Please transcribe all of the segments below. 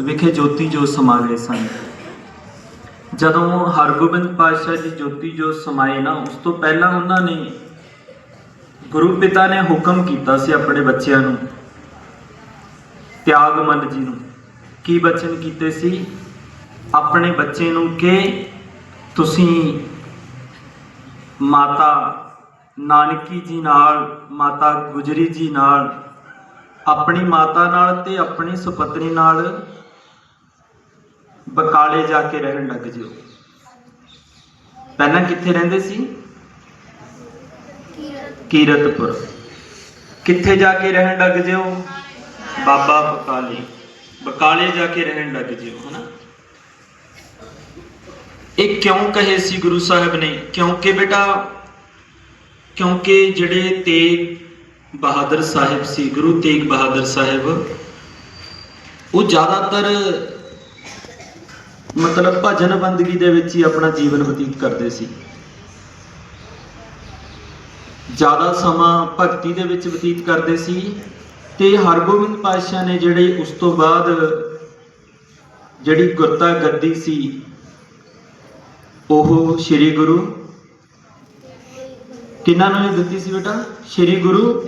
ਵਿਖੇ ਜੋਤੀ ਜੋਤ ਸਮਾ ਗਏ ਸਨ। ਜਦੋਂ ਹਰਗੋਬਿੰਦ ਪਾਤਸ਼ਾਹ ਜੀ ਜੋਤੀ ਜੋਤ ਸਮਾਏ ਨਾ, ਉਸ ਤੋਂ ਪਹਿਲਾਂ ਉਹਨਾਂ ਨੇ ਗੁਰੂ ਪਿਤਾ ਨੇ ਹੁਕਮ ਕੀਤਾ ਸੀ ਆਪਣੇ ਬੱਚਿਆਂ ਨੂੰ ਤਿਆਗਮਲ ਜੀ ਨੂੰ। ਕੀ ਬਚਨ ਕੀਤੇ ਸੀ? ਆਪਣੇ ਬੱਚੇ ਨੂੰ ਕਿ ਤੁਸੀਂ ਮਾਤਾ ਨਾਨਕੀ ਜੀ ਨਾਲ, ਮਾਤਾ ਗੁਜਰੀ ਜੀ ਨਾਲ, ਆਪਣੀ ਮਾਤਾ ਨਾਲ ਤੇ ਆਪਣੀ ਸੁਪਤਨੀ ਨਾਲ ਬਕਾਲੇ ਜਾ ਕੇ ਰਹਿਣ ਲੱਗ ਜਿਓ। ਪਹਿਲਾਂ ਕਿੱਥੇ ਰਹਿੰਦੇ ਸੀ? ਕੀਰਤਪੁਰ। ਕਿੱਥੇ ਜਾ ਕੇ ਰਹਿਣ ਲੱਗ ਜਿਓ? ਬਾਬਾ ਬਕਾਲੇ। ਬਕਾਲੇ ਜਾ ਕੇ ਰਹਿਣ ਲੱਗ ਜਿਓ, ਹਨਾ? ਇਹ ਕਿਉਂ ਕਹੇ ਸੀ ਗੁਰੂ ਸਾਹਿਬ ਨੇ? ਕਿਉਂਕਿ ਬੇਟਾ, ਕਿਉਂਕਿ ਜਿਹੜੇ ਤੇਗ ਬਹਾਦਰ ਸਾਹਿਬ ਸੀ, ਗੁਰੂ ਤੇਗ ਬਹਾਦਰ ਸਾਹਿਬ, ਉਹ ਜ਼ਿਆਦਾਤਰ ਮਤਲਬ ਭਜਨ ਬੰਦਗੀ ਦੇ ਵਿੱਚ ਹੀ ਆਪਣਾ ਜੀਵਨ ਬਤੀਤ ਕਰਦੇ ਸੀ। ਜ਼ਿਆਦਾ ਸਮਾਂ ਭਗਤੀ ਦੇ ਵਿੱਚ ਬਤੀਤ ਕਰਦੇ ਸੀ ਤੇ ਹਰਗੋਬਿੰਦ ਪਾਤਸ਼ਾਹ ਨੇ ਜਿਹੜੇ ਉਸ ਤੋਂ ਬਾਅਦ ਜਿਹੜੀ ਗੁਰਤਾ ਗੱਦੀ ਸੀ, ਉਹ ਸ੍ਰੀ ਗੁਰੂ ਕਿਹਨਾਂ ਨੂੰ ਦਿੱਤੀ ਸੀ ਬੇਟਾ? ਸ੍ਰੀ ਗੁਰੂ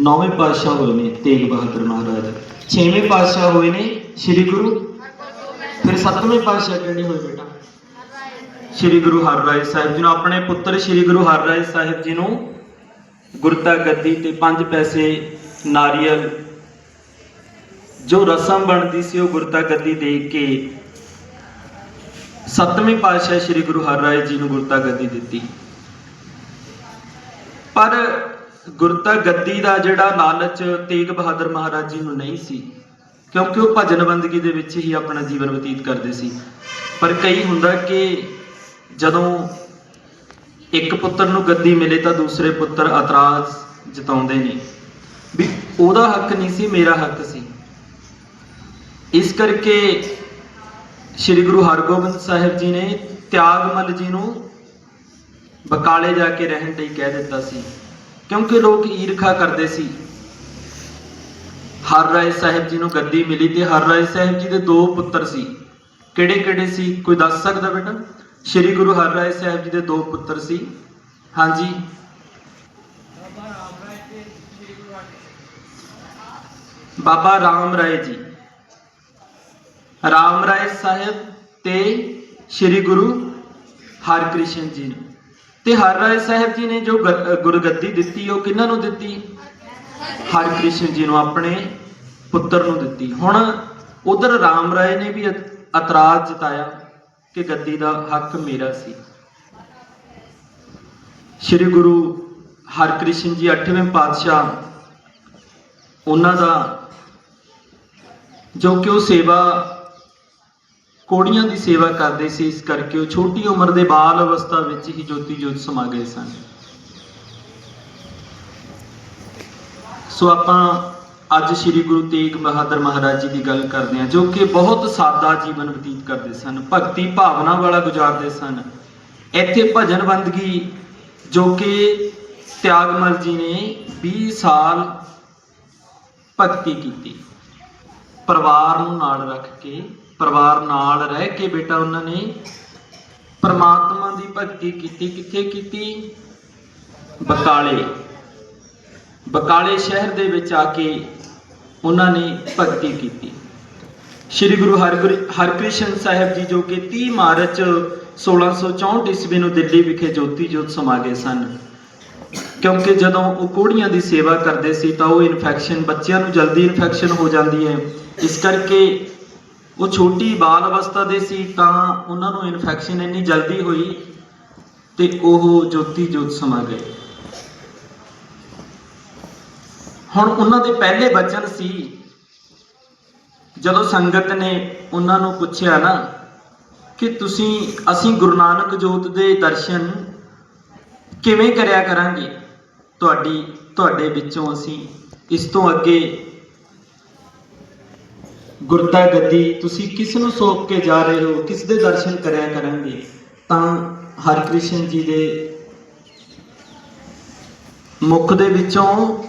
ਨੌਵੇਂ ਪਾਤਸ਼ਾਹ ਹੋਏ ਨੇ ਤੇਗ ਬਹਾਦਰ ਮਹਾਰਾਜ। ਛੇਵੇਂ ਪਾਤਸ਼ਾਹ ਹੋਏ ਨੇ ਸ੍ਰੀ ਗੁਰੂ। ਫਿਰ ਸੱਤਵੇਂ ਪਾਤਸ਼ਾਹ ਕਿਹੜੇ ਹੋਏ ਬੇਟਾ? ਸ੍ਰੀ ਗੁਰੂ ਹਰਿਰਾਏ ਸਾਹਿਬ ਜੀ ਨੂੰ। ਆਪਣੇ ਪੁੱਤਰ ਸ੍ਰੀ ਗੁਰੂ ਹਰਿਰਾਏ ਸਾਹਿਬ ਜੀ ਨੂੰ ਗੁਰਤਾ ਗੱਦੀ ਤੇ ਪੰਜ ਪੈਸੇ ਨਾਰੀਅਲ, ਜੋ ਰਸਮ ਬਣਦੀ ਸੀ ਉਹ ਗੁਰਤਾ ਗੱਦੀ ਦੇ ਕੇ ਸੱਤਵੇਂ ਪਾਤਸ਼ਾਹ ਸ੍ਰੀ ਗੁਰੂ ਹਰਿਰਾਏ ਜੀ ਨੂੰ ਗੁਰਤਾ ਗੱਦੀ ਦਿੱਤੀ। ਪਰ ਗੁਰਤਾ ਗੱਦੀ ਦਾ ਜਿਹੜਾ ਲਾਲਚ ਤੇਗ ਬਹਾਦਰ ਮਹਾਰਾਜ ਜੀ ਨੂੰ ਨਹੀਂ ਸੀ, ਕਿਉਂਕਿ ਉਹ ਭਜਨ ਬੰਦਗੀ ਦੇ ਵਿੱਚ ਹੀ ਆਪਣਾ ਜੀਵਨ ਬਤੀਤ ਕਰਦੇ ਸੀ। ਪਰ ਕਈ ਹੁੰਦਾ ਕਿ ਜਦੋਂ ਇੱਕ ਪੁੱਤਰ ਨੂੰ ਗੱਦੀ ਮਿਲੇ ਤਾਂ ਦੂਸਰੇ ਪੁੱਤਰ ਇਤਰਾਜ਼ ਜਤਾਉਂਦੇ ਨੇ ਵੀ ਉਹਦਾ ਹੱਕ ਨਹੀਂ ਸੀ, ਮੇਰਾ ਹੱਕ ਸੀ। ਇਸ ਕਰਕੇ ਸ੍ਰੀ ਗੁਰੂ ਹਰਗੋਬਿੰਦ ਸਾਹਿਬ ਜੀ ਨੇ ਤਿਆਗਮਲ ਜੀ ਨੂੰ ਬਕਾਲੇ ਜਾ ਕੇ ਰਹਿਣ ਲਈ ਕਹਿ ਦਿੱਤਾ ਸੀ। ਕਿਉਂਕਿ ਲੋਕ ਈਰਖਾ ਕਰਦੇ ਸੀ। ਹਰ ਰਾਏ ਸਾਹਿਬ ਜੀ ਨੂੰ ਗੱਦੀ ਮਿਲੀ ਤੇ ਹਰ ਰਾਏ ਸਾਹਿਬ ਜੀ ਦੇ ਦੋ ਪੁੱਤਰ ਸੀ। ਕਿਹੜੇ ਕਿਹੜੇ ਸੀ? ਕੋਈ ਦੱਸ ਸਕਦਾ ਬੇਟਾ? ਸ੍ਰੀ ਗੁਰੂ ਹਰ ਰਾਏ ਸਾਹਿਬ ਜੀ ਦੇ ਦੋ ਪੁੱਤਰ ਸੀ। ਹਾਂਜੀ। ਬਾਬਾ ਰਾਮ ਰਾਏ ਜੀ। ਰਾਮ ਰਾਏ ਸਾਹਿਬ ਤੇ ਸ੍ਰੀ ਗੁਰੂ ਹਰਕ੍ਰਿਸ਼ਨ ਜੀ ਨੂੰ। ਤੇ ਹਰ ਰਾਏ ਸਾਹਿਬ ਜੀ ਨੇ ਜੋ ਗੁਰਗੱਦੀ ਦਿੱਤੀ, ਉਹ ਕਿਹਨਾਂ ਨੂੰ ਦਿੱਤੀ? ਹਰਕ੍ਰਿਸ਼ਨ ਜੀ ਨੂੰ, ਆਪਣੇ ਪੁੱਤਰ ਨੂੰ ਦਿੱਤੀ। ਹੁਣ ਉਧਰ ਰਾਮ ਰਾਏ ਨੇ ਵੀ ਇਤ- ਇਤਰਾਜ਼ ਜਤਾਇਆ ਕਿ ਗੱਦੀ ਦਾ ਹੱਕ ਮੇਰਾ ਸੀ। ਸ੍ਰੀ ਗੁਰੂ ਹਰਕ੍ਰਿਸ਼ਨ ਜੀ 8ਵੇਂ ਪਾਤਸ਼ਾਹ, ਉਹਨਾਂ ਦਾ ਜੋ ਕਿ ਉਹ ਸੇਵਾ ਕੋੜੀਆਂ ਦੀ ਸੇਵਾ ਕਰਦੇ ਸੀ, ਇਸ ਕਰਕੇ ਉਹ ਛੋਟੀ ਉਮਰ ਦੇ ਬਾਲ ਅਵਸਥਾ ਵਿੱਚ ਹੀ ਜੋਤੀ ਜੋਤ ਸਮਾ ਗਏ ਸਨ। ਸੋ ਆਪਾਂ ਅੱਜ ਸ੍ਰੀ ਗੁਰੂ ਤੇਗ ਬਹਾਦਰ ਮਹਾਰਾਜ ਜੀ ਦੀ ਗੱਲ ਕਰਦੇ ਹਾਂ, ਜੋ ਕਿ ਬਹੁਤ ਸਾਦਾ ਜੀਵਨ ਬਤੀਤ ਕਰਦੇ ਸਨ, ਭਗਤੀ ਭਾਵਨਾ ਵਾਲਾ ਗੁਜ਼ਾਰਦੇ ਸਨ। ਇੱਥੇ ਭਜਨ ਬੰਦਗੀ ਜੋ ਕਿ ਤਿਆਗਮਲ ਜੀ ਨੇ 20 ਸਾਲ ਭਗਤੀ ਕੀਤੀ। ਪਰਿਵਾਰ ਨੂੰ ਨਾਲ ਰੱਖ ਕੇ ਪਰਿਵਾਰ ਨਾਲ ਰਹਿ ਕੇ ਬੇਟਾ ਉਹਨਾਂ ਨੇ ਪਰਮਾਤਮਾ ਦੀ ਭਗਤੀ ਕੀਤੀ। ਕਿੱਥੇ ਕੀਤੀ? ਬਕਾਲੇ। ਬਕਾਲੇ ਸ਼ਹਿਰ ਦੇ ਵਿੱਚ ਆ ਕੇ ਉਹਨਾਂ ਨੇ ਭਗਤੀ ਕੀਤੀ। ਸ੍ਰੀ ਗੁਰੂ ਹਰਗੁਰ- ਹਰਕ੍ਰਿਸ਼ਨ ਸਾਹਿਬ ਜੀ ਜੋ ਕਿ 30 ਮਾਰਚ 1664 ਈਸਵੀ ਨੂੰ ਦਿੱਲੀ ਵਿਖੇ ਜੋਤੀ ਜੋਤ ਸਮਾ ਗਏ ਸਨ। ਕਿਉਂਕਿ ਜਦੋਂ ਉਹ ਕੋੜੀਆਂ ਦੀ ਸੇਵਾ ਕਰਦੇ ਸੀ ਤਾਂ ਉਹ ਇਨਫੈਕਸ਼ਨ ਬੱਚਿਆਂ ਨੂੰ ਜਲਦੀ ਇਨਫੈਕਸ਼ਨ ਹੋ ਜਾਂਦੀ ਹੈ। ਇਸ ਕਰਕੇ ਉਹ ਛੋਟੀ ਬਾਲ ਅਵਸਥਾ ਦੇ ਸੀ ਤਾਂ ਉਹਨਾਂ ਨੂੰ ਇਨਫੈਕਸ਼ਨ ਇੰਨੀ ਜਲਦੀ ਹੋਈ ਤੇ ਉਹ ਜੋਤੀ ਜੋਤ ਸਮਾ ਗਏ। ਹੁਣ ਉਹਨਾਂ ਦੇ ਪਹਿਲੇ ਬਚਨ ਸੀ, ਜਦੋਂ ਸੰਗਤ ਨੇ ਉਹਨਾਂ ਨੂੰ ਪੁੱਛਿਆ ਨਾ ਕਿ ਤੁਸੀਂ, ਅਸੀਂ ਗੁਰੂ ਨਾਨਕ ਜੋਤ ਦੇ ਦਰਸ਼ਨ ਕਿਵੇਂ ਕਰਿਆ ਕਰਾਂਗੇ? ਤੁਹਾਡੀ, ਤੁਹਾਡੇ ਵਿੱਚੋਂ ਅਸੀਂ ਇਸ ਤੋਂ ਅੱਗੇ ਗੁਰਤਾ ਗੱਦੀ, ਤੁਸੀਂ ਕਿਸ ਨੂੰ ਸੌਂਪ ਕੇ ਜਾ ਰਹੇ ਹੋ, ਕਿਸ ਦੇ ਦਰਸ਼ਨ ਕਰਿਆ ਕਰਾਂਗੇ? ਤਾਂ ਹਰਿਕ੍ਰਿਸ਼ਨ ਜੀ ਦੇ ਮੁਖ ਦੇ ਵਿੱਚੋਂ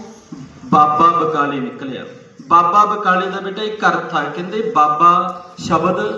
ਬਾਬਾ ਬਕਾਲੇ ਨਿਕਲਿਆ। ਬਾਬਾ ਬਕਾਲੇ ਦਾ ਬੇਟਾ ਇੱਕ ਅਰਥ ਆ, ਕਹਿੰਦੇ ਬਾਬਾ ਸ਼ਬਦ